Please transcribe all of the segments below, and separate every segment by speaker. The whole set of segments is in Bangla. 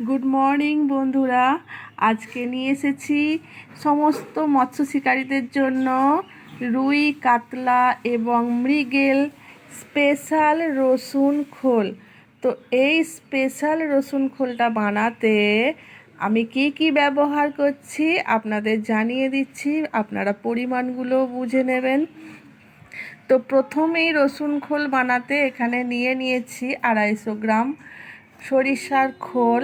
Speaker 1: গুড মর্নিং বন্ধুরা। আজকে নিয়ে এসেছি সমস্ত মৎস্য শিকারীদের জন্য রুই, কাতলা এবং মৃগেল স্পেশাল রসুন খোল। তো এই স্পেশাল রসুন খোলটা বানাতে আমি কি কি ব্যবহার করছি আপনাদের জানিয়ে দিচ্ছি। আপনারা পরিমাণগুলো বুঝে নেবেন। তো প্রথমেই রসুন খোল বানাতে এখানে নিয়ে নিয়েছি আড়াইশো গ্রাম সরিষার খোল।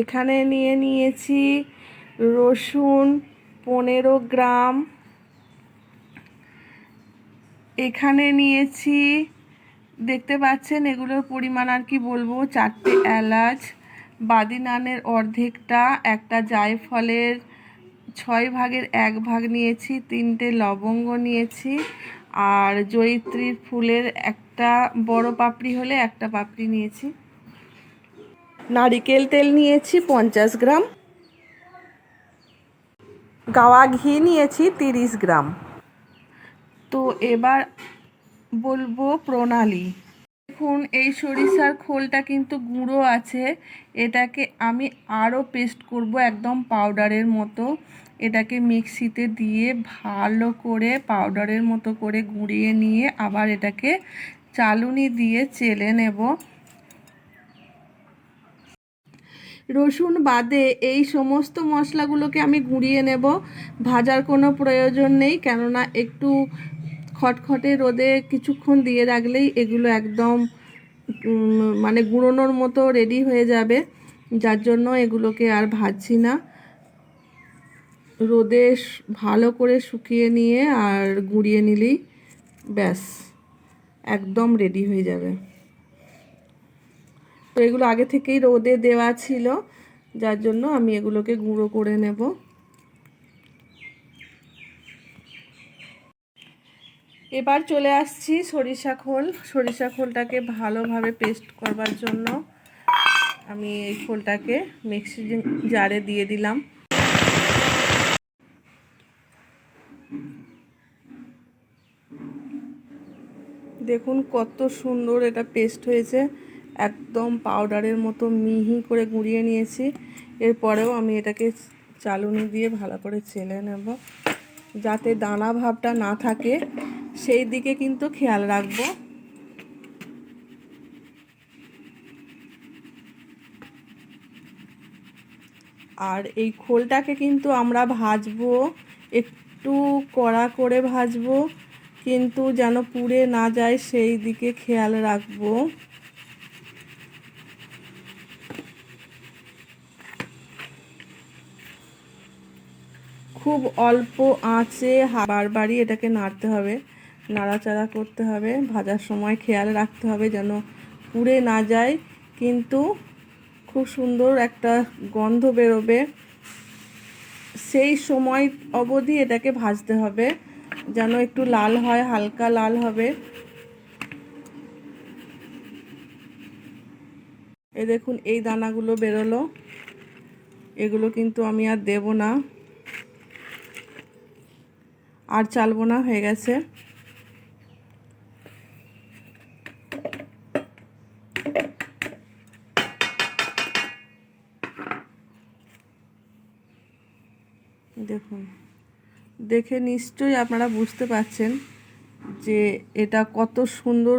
Speaker 1: এখানে নিয়ে নিয়েছি রসুন পনেরো গ্রাম। এখানে নিয়েছি, দেখতে পাচ্ছেন এগুলোর পরিমাণ আর কি বলব, চারটে এলাচ, বাদিনানের অর্ধেকটা, একটা জায়ফলের ছয় ভাগের এক ভাগ নিয়েছি, তিনটে লবঙ্গ নিয়েছি, আর জয়িত্রীর ফুলের একটা বড় পাপড়ি হলে একটা পাপড়ি নিয়েছি। নারিকেল তেল নিয়েছি পঞ্চাশ গ্রাম। গাওয়া ঘি নিয়েছি তিরিশ গ্রাম। তো এবার বলব প্রণালী। দেখুন, এই সরিষার খোলটা কিন্তু গুঁড়ো আছে। এটাকে আমি আরও পেস্ট করব একদম পাউডারের মতো। এটাকে মিক্সিতে দিয়ে ভালো করে পাউডারের মতো করে গুঁড়িয়ে নিয়ে আবার এটাকে চালুনি দিয়ে চেলে নেব। রসুন বাদে এই সমস্ত মশলাগুলোকে আমি গুঁড়িয়ে নেব। ভাজার কোনো প্রয়োজন নেই, কেননা একটু খটখটে রোদে কিছুক্ষণ দিয়ে রাখলেই এগুলো একদম মানে গুঁড়োনোর মতো রেডি হয়ে যাবে। যার জন্য এগুলোকে আর ভাজছি না। রোদে ভালো করে শুকিয়ে নিয়ে আর গুঁড়িয়ে নিলেই ব্যাস, একদম রেডি হয়ে যাবে। তো এগুলো আগে থেকেই রোদে দেওয়া ছিল, যার জন্য আমি এগুলোকে গুঁড়ো করে নেব। এবার চলে আসছি সরিষা খোল। সরিষা খোলটাকে ভালোভাবে পেস্ট করবার জন্য আমি এই খোলটাকে মিক্সি জারে দিয়ে দিলাম। দেখুন কত সুন্দর এটা পেস্ট হয়েছে। একদম পাউডারের মতো মিহি করে গুঁড়িয়ে নিয়েছি। এরপরেও আমি এটাকে চালুনি দিয়ে ভালো করে চেলে নেব। যাতে দানা ভাবটা না থাকে, সেই দিকে কিন্তু খেয়াল রাখব। আর এই খোলটাকে কিন্তু আমরা ভাজবো, একটু কড়া করে ভাজবো, কিন্তু যেন পুড়ে না যায়, সেই দিকে খেয়াল রাখব। খুব অল্প আঁচে বারবারই এটাকে নাড়তে হবে। নাড়াচাড়া করতে হবে, ভাজার সময় খেয়াল রাখতে হবে যেন পুড়ে না যায়। কিন্তু খুব সুন্দর একটা গন্ধ বেরোবে। সেই সময় অবধি এটাকে ভাজতে হবে, যেন একটু লাল হয়, হালকা লাল হবে। এ দেখুন, এই দানাগুলো বেরোলো। এগুলো কিন্তু আমি আর দেব না। আর চালবো না, হয়ে গেছে। দেখুন, দেখে নিশ্চয়ই আপনারা বুঝতে পারছেন যে এটা কত সুন্দর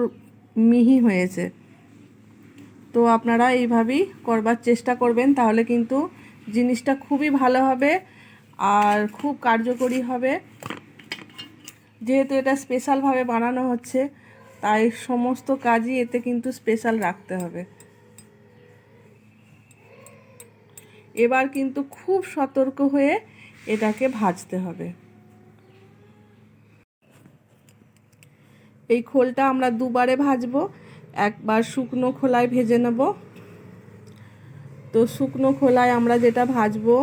Speaker 1: মিহি হয়েছে। তো আপনারা এইভাবেই করবার চেষ্টা করবেন, তাহলে কিন্তু জিনিসটা খুবই ভালো হবে আর খুব কার্যকরী হবে। যেহেতু এটা স্পেশালভাবে বানানো হচ্ছে, তাই সমস্ত কাজই এতে কিন্তু স্পেশাল রাখতে হবে। এবার কিন্তু খুব সতর্ক হয়ে এটাকে ভাজতে হবে। এই খোলটা আমরা দুবারে ভাজবো, একবার শুকনো খোলায় ভেজে নেব। তো শুকনো খোলায় আমরা যেটা ভাজবো,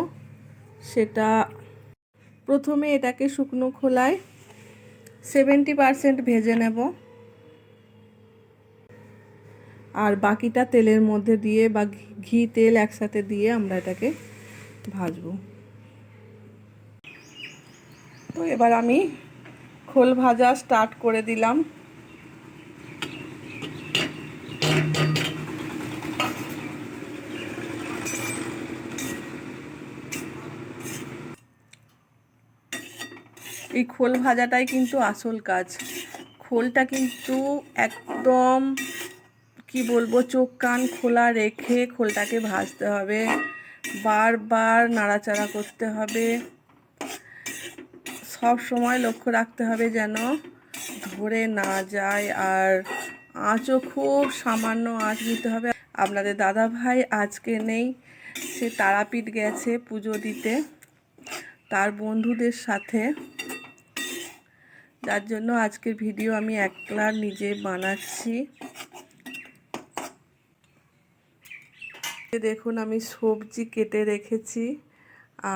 Speaker 1: সেটা প্রথমে এটাকে শুকনো খোলায় সেভেন্টি পারসেন্ট ভেজে নেব। আর বাকিটা তেলের মধ্যে দিয়ে বা ঘি তেল একসাথে দিয়ে আমরা এটাকে ভাজবো। তো এবার আমি খোল ভাজা স্টার্ট করে দিলাম। এই খোল ভাজাটাই কিন্তু আসল কাজ। খোলটা কিন্তু একদম, কি বলব, চোখ কান খোলা রেখে খোলটাকে ভাজতে হবে। বারবার নাড়াচাড়া করতে হবে। সব সময় লক্ষ্য রাখতে হবে যেন ধরে না যায়। আর আঁচও খুব সামান্য আঁচ দিতে হবে। আপনাদের দাদা ভাই আজকে নেই, সে তারাপীঠ গেছে পুজো দিতে। তার বন্ধুদের সাথে যার জন্য আজকের ভিডিও আমি একলা নিজে বানাচ্ছি। দেখুন, আমি সবজি কেটে রেখেছি।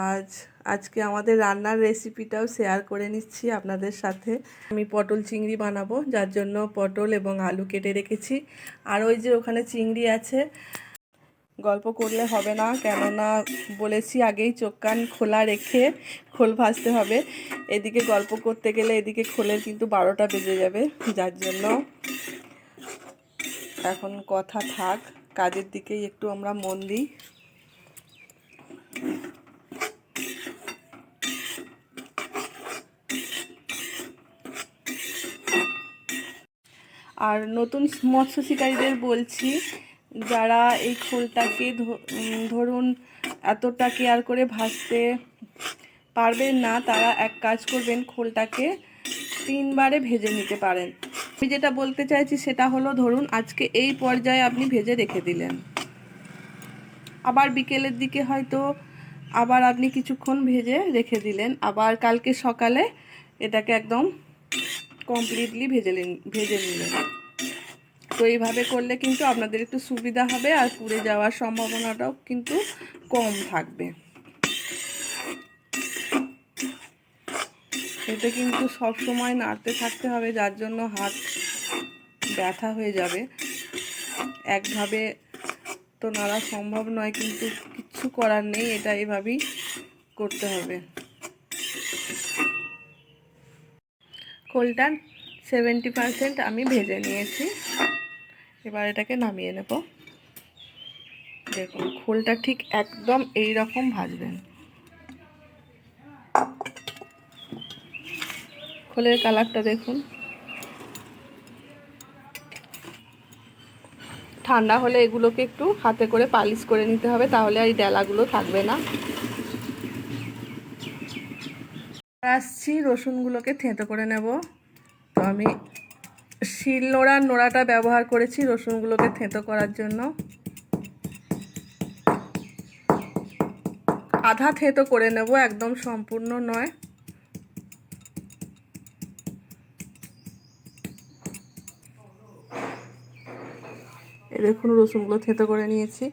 Speaker 1: আজ, আজকে আমাদের রান্নার রেসিপিটাও শেয়ার করে নিচ্ছি আপনাদের সাথে। আমি পটল চিংড়ি বানাবো, যার জন্য পটল এবং আলু কেটে রেখেছি। আর ওই যে ওখানে চিংড়ি আছে গল্প করলে হবে না, কেননা বলেছি আগেই চোখ কান খোলা রেখে খোল ভাজতে হবে। এদিকে গল্প করতে গেলে এদিকে খোলের কিন্তু বারোটা বেজে যাবে, যার জন্য এখন কথা থাক, কাজের দিকেই একটু আমরা মন দিই। আর নতুন মৎস্য শিকারীদের বলছি যারা এই খোলটাকে ধরুন এতটা কেয়ার করে ভাজতে পারবেন না, তারা এক কাজ করবেন খোলটাকে তিনবারে ভেজে নিতে পারেন। আমি যেটা বলতে চাইছি সেটা হলো, ধরুন আজকে এই পর্যায়ে আপনি ভেজে রেখে দিলেন। আবার বিকেলের দিকে হয়তো আবার আপনি কিছুক্ষণ ভেজে রেখে দিলেন, আবার কালকে সকালে এটাকে একদম কমপ্লিটলি ভেজে ভেজে নিলেন। তো এইভাবে করলে কিন্তু আপনাদের একটু সুবিধা হবে আর পুড়ে যাওয়ার সম্ভাবনাটাও কিন্তু কম থাকবে। এটা কিন্তু সব সময় নাড়তে থাকতে হবে, যার জন্য হাত ব্যথা হয়ে যাবে। একভাবে তো নাড়া সম্ভব নয়, কিন্তু কিচ্ছু করার নেই, এটা এভাবেই করতে হবে। কোলটা সেভেন্টি পারসেন্ট আমি ভেজে নিয়েছি। এবার এটাকে নামিয়ে নেব। দেখুন, খোলটা ঠিক একদম এই রকম ভাজবেন। খোলের কালারটা দেখুন। ঠান্ডা হলে এগুলোকে একটু হাতে করে পালিশ করে নিতে হবে, তাহলে এই ডেলাগুলো থাকবে না। আসছি রসুনগুলোকে থেঁতো করে নেব। তো আমি শিল নোড়ার নোড়াটা ব্যবহার করেছি, রসুনগুলোকে থেঁতো করার জন্য। আধা থেঁতো করে নেব, একদম সম্পূর্ণ নয়। দেখুন, রসুনগুলো থেঁতো করে নিয়েছি।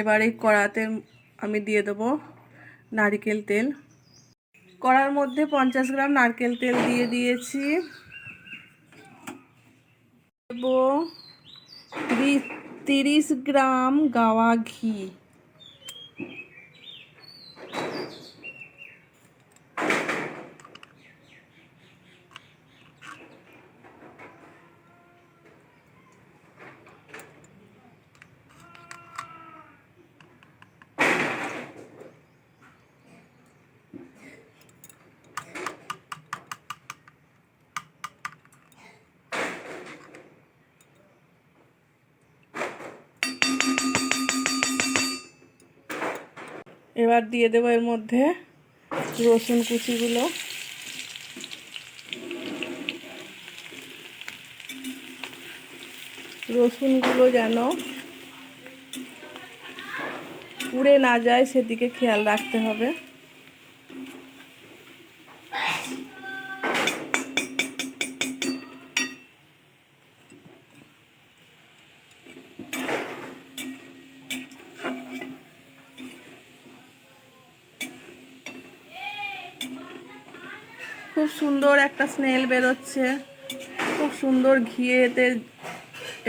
Speaker 1: এবার এই কড়াতে আমি দিয়ে দেবো নারিকেল তেল। কড়ার মধ্যে পঞ্চাশ গ্রাম নারকেল তেল দিয়ে দিয়েছি। দেব। তিরিশ গ্রাম গাওয়া ঘি। এবার দিয়ে দেবো এর মধ্যে রসুন কুচিগুলো। রসুনগুলো যেন পুড়ে না যায়, সেদিকে খেয়াল রাখতে হবে। সুন্দর একটা স্নেল বেরোচ্ছে। খুব সুন্দর ঘিয়েতে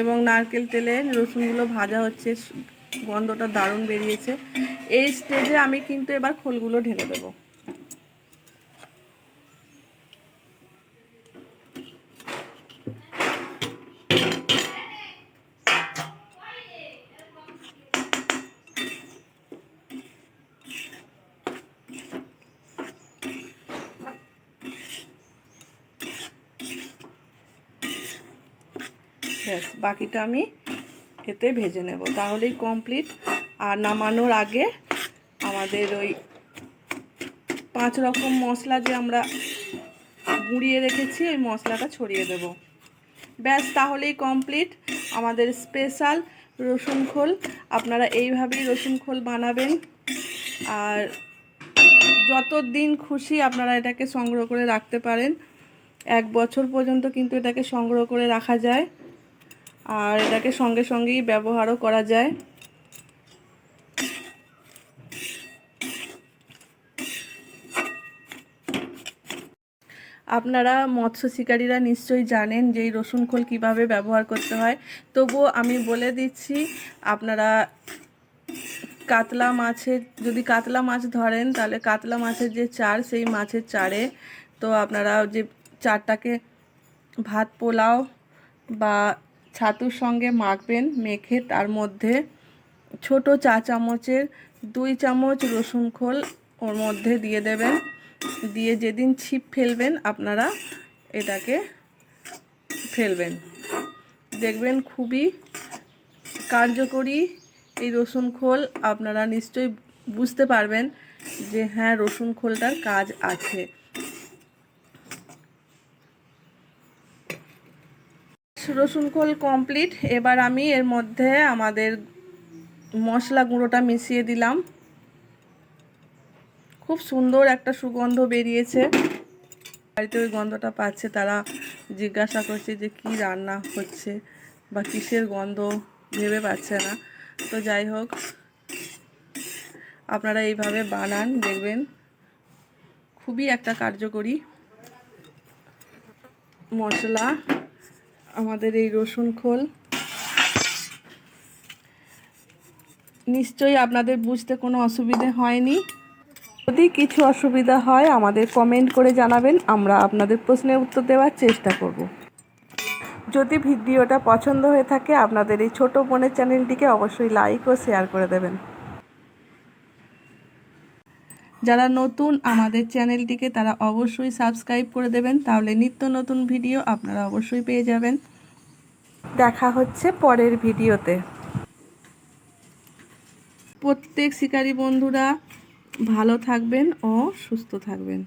Speaker 1: এবং নারকেল তেলে রসুনগুলো ভাজা হচ্ছে। গন্ধটা দারুণ বেরিয়েছে। এই স্টেজে আমি কিন্তু এবার খোলগুলো ঢেলে দেবো। ব্যাস বাকিটা আমি এতে ভেজে নেব। তাহলেই কমপ্লিট আর নামানোর আগে আমাদের ওই পাঁচ রকম মশলা যে আমরা গুঁড়িয়ে রেখেছি, ওই মশলাটা ছড়িয়ে দেব। ব্যাস, তাহলেই কমপ্লিট আমাদের স্পেশাল রসুন খোল। আপনারা এইভাবেই রসুন খোল বানাবেন। আর যত দিন খুশি আপনারা এটাকে সংগ্রহ করে রাখতে পারেন। এক বছর পর্যন্ত কিন্তু এটাকে সংগ্রহ করে রাখা যায়। আর এটাকে সঙ্গে সঙ্গেই ব্যবহারও করা যায়। আপনারা মৎস্য শিকারীরা নিশ্চয়ই জানেন যে এই রসুন খোল কীভাবে ব্যবহার করতে হয়। তবুও আমি বলে দিচ্ছি, আপনারা কাতলা মাছের, যদি কাতলা মাছ ধরেন, তাহলে কাতলা মাছের যে চার, সেই মাছের চারে তো আপনারা যে চারটাকে ভাত পোলাও বা ছাতুর সঙ্গে মাখবেন, মেখে তার মধ্যে ছোট চা চামচের দুই চামচ রসুন খোল ওর মধ্যে দিয়ে দেবেন। দিয়ে যেদিন ছিপ ফেলবেন, আপনারা এটাকে ফেলবেন। দেখবেন খুবই কার্যকরী এই রসুন খোল। আপনারা নিশ্চয়ই বুঝতে পারবেন যে হ্যাঁ রসুন খোলটার কাজ আছে। রসুন খোল কমপ্লিট এবার আমি এর মধ্যে আমাদের মশলা গুঁড়োটা মিশিয়ে দিলাম। খুব সুন্দর একটা সুগন্ধ বেরিয়েছে। বাড়িতে ওই গন্ধটা পাচ্ছে, তারা জিজ্ঞাসা করছে যে কি রান্না হচ্ছে বা কিসের গন্ধ, ভেবে পাচ্ছে না। তো যাই হোক, আপনারা এইভাবে বানান, দেখবেন খুবই একটা কার্যকরী মশলা। আমাদের এই রসুন খোল। নিশ্চয়ই আপনাদের বুঝতে কোনো অসুবিধে হয়নি। যদি কিছু অসুবিধা হয়, আমাদের কমেন্ট করে জানাবেন। আমরা আপনাদের প্রশ্নের উত্তর দেওয়ার চেষ্টা করব। যদি ভিডিওটা পছন্দ হয়ে থাকে, আপনাদের এই ছোট বোনের চ্যানেলটিকে অবশ্যই লাইক ও শেয়ার করে দেবেন। যারা নতুন আমাদের চ্যানেলটিকে তারা অবশ্যই সাবস্ক্রাইব করে দেবেন, তাহলে নিত্য নতুন ভিডিও আপনারা অবশ্যই পেয়ে যাবেন। দেখা হচ্ছে পরের ভিডিওতে। প্রত্যেক শিকারী বন্ধুরা ভালো থাকবেন ও সুস্থ থাকবেন।